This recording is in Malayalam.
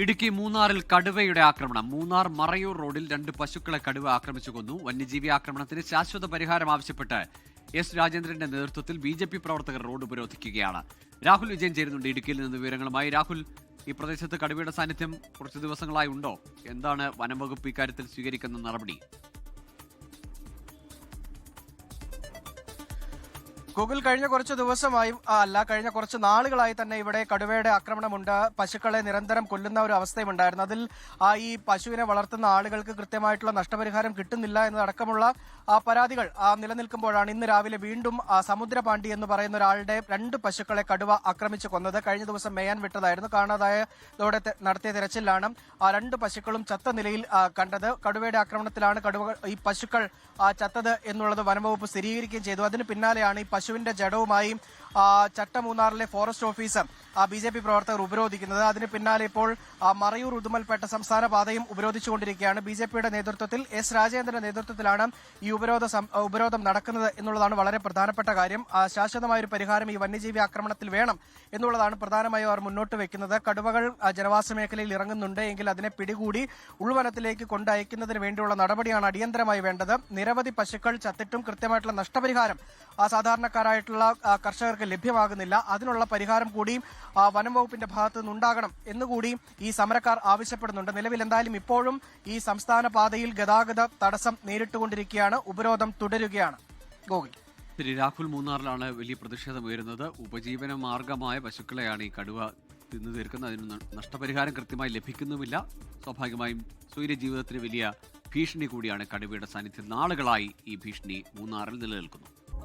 ഇടുക്കി മൂന്നാറിൽ കടുവയുടെ ആക്രമണം. മൂന്നാർ മറയൂർ റോഡിൽ രണ്ട് പശുക്കളെ കടുവ ആക്രമിച്ചു കൊന്നു. വന്യജീവി ആക്രമണത്തിന് ശാശ്വത പരിഹാരം ആവശ്യപ്പെട്ട് എസ് രാജേന്ദ്രന്റെ നേതൃത്വത്തിൽ ബി ജെ പി പ്രവർത്തകർ റോഡ് ഉപരോധിക്കുകയാണ്. രാഹുൽ വിജയൻ ചേരുന്നുണ്ട്. ഇടുക്കിയിൽ നിന്ന് വിവരങ്ങളുമായി രാഹുൽ ഈ പ്രദേശത്ത് കടുവയുടെ സാന്നിധ്യം കുറച്ച് ദിവസങ്ങളായി ഉണ്ടോ? എന്താണ് വനം വനംവകുപ്പ് ഇക്കാര്യത്തിൽ സ്വീകരിക്കുന്ന നടപടി? ഗൂഗിൾ കഴിഞ്ഞ കുറച്ച് ദിവസമായും അല്ല കഴിഞ്ഞ കുറച്ച് നാളുകളായി തന്നെ ഇവിടെ കടുവയുടെ ആക്രമണമുണ്ട്. പശുക്കളെ നിരന്തരം കൊല്ലുന്ന ഒരു അവസ്ഥയും ഉണ്ടായിരുന്നു അതിൽ ആ, ഈ പശുവിനെ വളർത്തുന്ന ആളുകൾക്ക് കൃത്യമായിട്ടുള്ള നഷ്ടപരിഹാരം കിട്ടുന്നില്ല എന്നതടക്കമുള്ള ആ, പരാതികൾ നിലനിൽക്കുമ്പോഴാണ് ഇന്ന് രാവിലെ വീണ്ടും ആ, സമുദ്രപാണ്ഡി എന്ന് പറയുന്ന ഒരാളുടെ രണ്ട് പശുക്കളെ കടുവ ആക്രമിച്ചു കൊന്നത്. കഴിഞ്ഞ ദിവസം മേയാൻ വിട്ടതായിരുന്നു. കാണാതായതോടെ നടത്തിയ തിരച്ചിലാണ് ആ രണ്ട് പശുക്കളും ചത്ത നിലയിൽ കണ്ടത്. കടുവയുടെ ആക്രമണത്തിലാണ് കടുവ ഈ പശുക്കൾ ചത്തത് എന്നുള്ളത് വനംവകുപ്പ് സ്ഥിരീകരിക്കുകയും ചെയ്തു. അതിന് പിന്നാലെയാണ് ഈ പശുവിന്റെ ജഡവുമായി ചട്ടമൂന്നാറിലെ forest officer B J P പ്രവർത്തകർ ഉപരോധിക്കുന്നത്. അതിന് പിന്നാലെ ഇപ്പോൾ മറയൂർ ഉദുമൽപേട്ട സംസ്ഥാന പാതയും ഉപരോധിച്ചുകൊണ്ടിരിക്കുകയാണ്. ബി ജെ പിയുടെ നേതൃത്വത്തിൽ എസ് രാജേന്ദ്രന്റെ നേതൃത്വത്തിലാണ് ഈ ഉപരോധ ഉപരോധം നടക്കുന്നത് എന്നുള്ളതാണ് വളരെ പ്രധാനപ്പെട്ട കാര്യം. ശാശ്വതമായ ഒരു പരിഹാരം ഈ വന്യജീവി ആക്രമണത്തിൽ വേണം എന്നുള്ളതാണ് പ്രധാനമായും അവർ മുന്നോട്ട് വെക്കുന്നത്. കടുവകൾ ജനവാസ മേഖലയിൽ ഇറങ്ങുന്നുണ്ട് എങ്കിൽ അതിനെ പിടികൂടി ഉൾവനത്തിലേക്ക് കൊണ്ടയക്കുന്നതിന് വേണ്ടിയുള്ള നടപടിയാണ് അടിയന്തരമായി വേണ്ടത്. നിരവധി പശുക്കൾ ചത്തിട്ടും കൃത്യമായിട്ടുള്ള നഷ്ടപരിഹാരം സാധാരണക്കാരായിട്ടുള്ള ആ, കർഷകർക്ക് ലഭ്യമാകുന്നില്ല. അതിനുള്ള പരിഹാരം കൂടിയും വനം വകുപ്പിന്റെ ഭാഗത്തു നിന്നുണ്ടാകണം എന്നുകൂടി ഈ സമരക്കാർ ആവശ്യപ്പെടുന്നുണ്ട്. നിലവിൽ എന്തായാലും ഇപ്പോഴും ഈ സംസ്ഥാന പാതയിൽ ഗതാഗത തടസ്സം നേരിട്ടുകൊണ്ടിരിക്കുകയാണ്. ഉപരോധം തുടരുകയാണ്. ഗോകുൽ. ശ്രീ രാഹുൽ മൂന്നാറിലാണ് വലിയ പ്രതിഷേധം ഉയരുന്നത്. ഉപജീവന മാർഗമായ പശുക്കളെയാണ് ഈ കടുവ തിന്നു തീർക്കുന്നത്. അതിന് നഷ്ടപരിഹാരം കൃത്യമായി ലഭിക്കുന്നുമില്ല. സ്വാഭാവികമായും സ്വൈര്യ ജീവിതത്തിന് വലിയ ഭീഷണി കൂടിയാണ് കടുവയുടെ സാന്നിധ്യം. നാളുകളായി ഈ ഭീഷണി മൂന്നാറിൽ നിലനിൽക്കുന്നു.